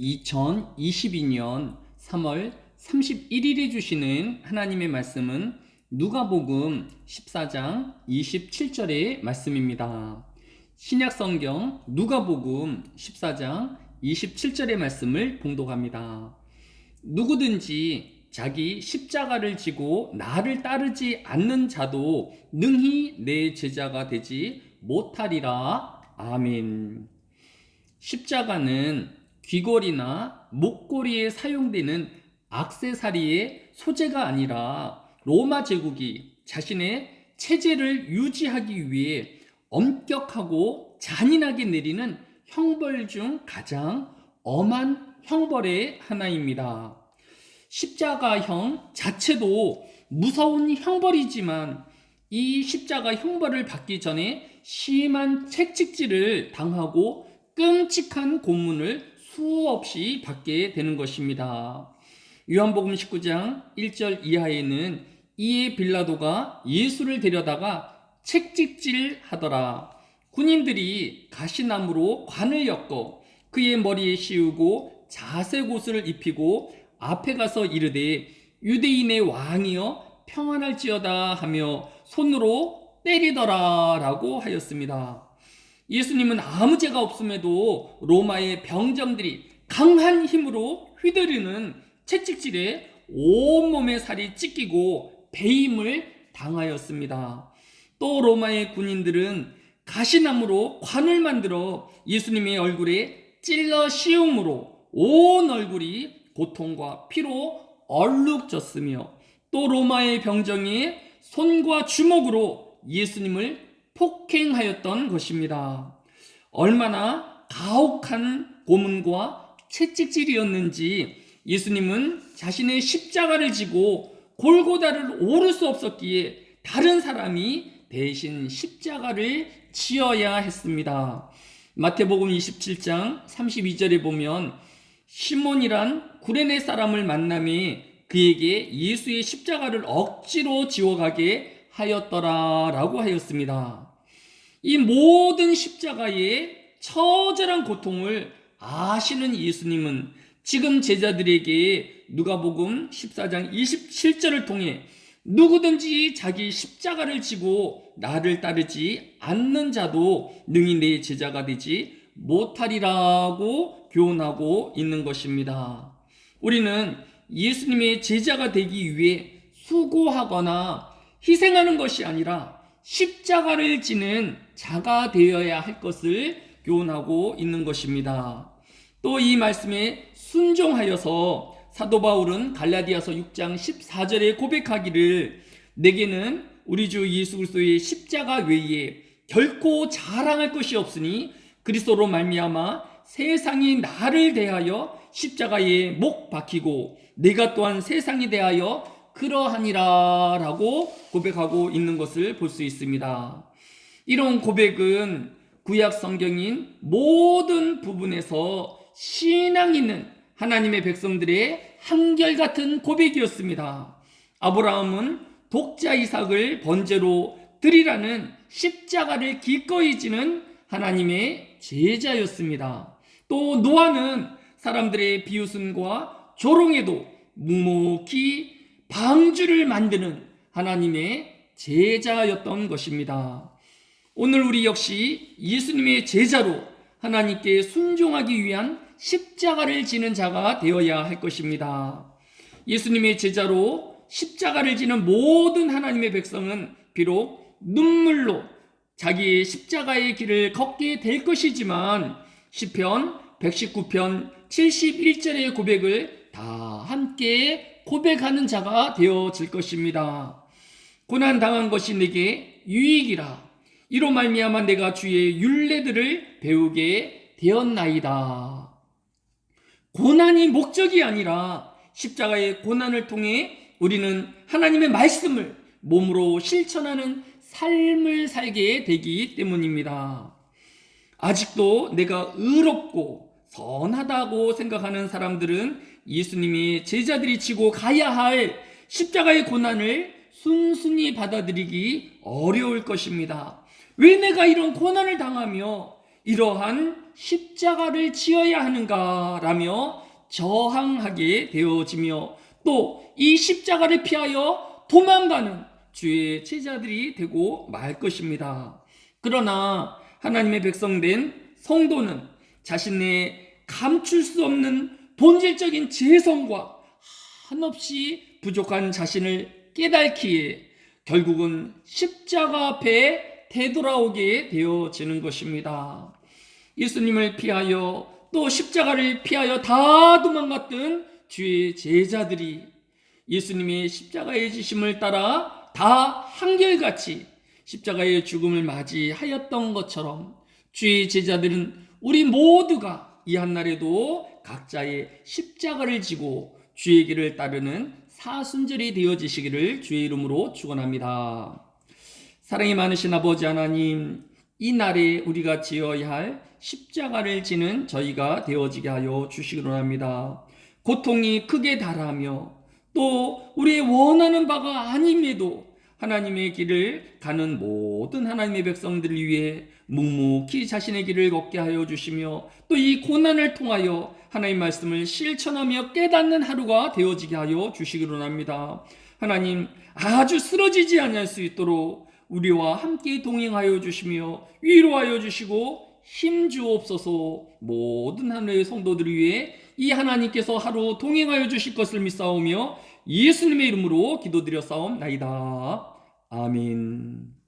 2022년 3월 31일에 주시는 하나님의 말씀은 누가복음 14장 27절의 말씀입니다. 신약 성경 누가복음 14장 27절의 말씀을 봉독합니다. 누구든지 자기 십자가를 지고 나를 따르지 않는 자도 능히 내 제자가 되지 못하리라. 아멘. 십자가는 귀걸이나 목걸이에 사용되는 악세사리의 소재가 아니라 로마 제국이 자신의 체제를 유지하기 위해 엄격하고 잔인하게 내리는 형벌 중 가장 엄한 형벌의 하나입니다. 십자가형 자체도 무서운 형벌이지만 이 십자가 형벌을 받기 전에 심한 채찍질을 당하고 끔찍한 고문을 수없이 받게 되는 것입니다. 요한복음 19장 1절 이하에는 이에 빌라도가 예수를 데려다가 책찍질 하더라. 군인들이 가시나무로 관을 엮어 그의 머리에 씌우고 자색 옷을 입히고 앞에 가서 이르되 유대인의 왕이여 평안할지어다 하며 손으로 때리더라 라고 하였습니다. 예수님은 아무 죄가 없음에도 로마의 병정들이 강한 힘으로 휘두르는 채찍질에 온몸의 살이 찢기고 배임을 당하였습니다. 또 로마의 군인들은 가시나무로 관을 만들어 예수님의 얼굴에 찔러 씌움으로 온 얼굴이 고통과 피로 얼룩졌으며 또 로마의 병정이 손과 주먹으로 예수님을 폭행하였던 것입니다. 얼마나 가혹한 고문과 채찍질이었는지 예수님은 자신의 십자가를 지고 골고다를 오를 수 없었기에 다른 사람이 대신 십자가를 지어야 했습니다. 마태복음 27장 32절에 보면 시몬이란 구레네 사람을 만남이 그에게 예수의 십자가를 억지로 지워가게 하였더라라고 하였습니다. 이 모든 십자가의 처절한 고통을 아시는 예수님은 지금 제자들에게 누가복음 14장 27절을 통해 누구든지 자기 십자가를 지고 나를 따르지 않는 자도 능히 내 제자가 되지 못하리라고 교훈하고 있는 것입니다. 우리는 예수님의 제자가 되기 위해 수고하거나 희생하는 것이 아니라 십자가를 지는 자가 되어야 할 것을 교훈하고 있는 것입니다. 또 이 말씀에 순종하여서 사도 바울은 갈라디아서 6장 14절에 고백하기를 내게는 우리 주 예수 그리스도의 십자가 외에 결코 자랑할 것이 없으니 그리스도로 말미암아 세상이 나를 대하여 십자가에 못 박히고 내가 또한 세상에 대하여 그러하니라라고 고백하고 있는 것을 볼 수 있습니다. 이런 고백은 구약 성경인 모든 부분에서 신앙 있는 하나님의 백성들의 한결같은 고백이었습니다. 아브라함은 독자 이삭을 번제로 드리라는 십자가를 기꺼이 지는 하나님의 제자였습니다. 또 노아는 사람들의 비웃음과 조롱에도 묵묵히 방주를 만드는 하나님의 제자였던 것입니다. 오늘 우리 역시 예수님의 제자로 하나님께 순종하기 위한 십자가를 지는 자가 되어야 할 것입니다. 예수님의 제자로 십자가를 지는 모든 하나님의 백성은 비록 눈물로 자기의 십자가의 길을 걷게 될 것이지만 시편 119편 71절의 고백을 다 함께 고백하는 자가 되어질 것입니다. 고난 당한 것이 내게 유익이라 이로 말미암아 내가 주의 윤례들을 배우게 되었나이다. 고난이 목적이 아니라 십자가의 고난을 통해 우리는 하나님의 말씀을 몸으로 실천하는 삶을 살게 되기 때문입니다. 아직도 내가 의롭고 선하다고 생각하는 사람들은 예수님이 제자들이 지고 가야 할 십자가의 고난을 순순히 받아들이기 어려울 것입니다. 왜 내가 이런 고난을 당하며 이러한 십자가를 지어야 하는가 라며 저항하게 되어지며 또 이 십자가를 피하여 도망가는 주의 제자들이 되고 말 것입니다. 그러나 하나님의 백성된 성도는 자신의 감출 수 없는 본질적인 재성과 한없이 부족한 자신을 깨닫기에 결국은 십자가 앞에 되돌아오게 되어지는 것입니다. 예수님을 피하여 또 십자가를 피하여 다 도망갔던 주의 제자들이 예수님의 십자가의 지심을 따라 다 한결같이 십자가의 죽음을 맞이하였던 것처럼 주의 제자들은 우리 모두가 이 한날에도 각자의 십자가를 지고 주의 길을 따르는 사순절이 되어지시기를 주의 이름으로 축원합니다. 사랑이 많으신 아버지 하나님, 이 날에 우리가 지어야 할 십자가를 지는 저희가 되어지게 하여 주시기로 합니다. 고통이 크게 달하며 또 우리의 원하는 바가 아님에도 하나님의 길을 가는 모든 하나님의 백성들을 위해 묵묵히 자신의 길을 걷게 하여 주시며 또 이 고난을 통하여 하나님 말씀을 실천하며 깨닫는 하루가 되어지게 하여 주시기로 합니다. 하나님 아주 쓰러지지 아니할 수 있도록 우리와 함께 동행하여 주시며 위로하여 주시고 힘 주옵소서 모든 하늘의 성도들을 위해 이 하나님께서 하루 동행하여 주실 것을 믿사오며 예수님의 이름으로 기도드려 싸움나이다. 아멘.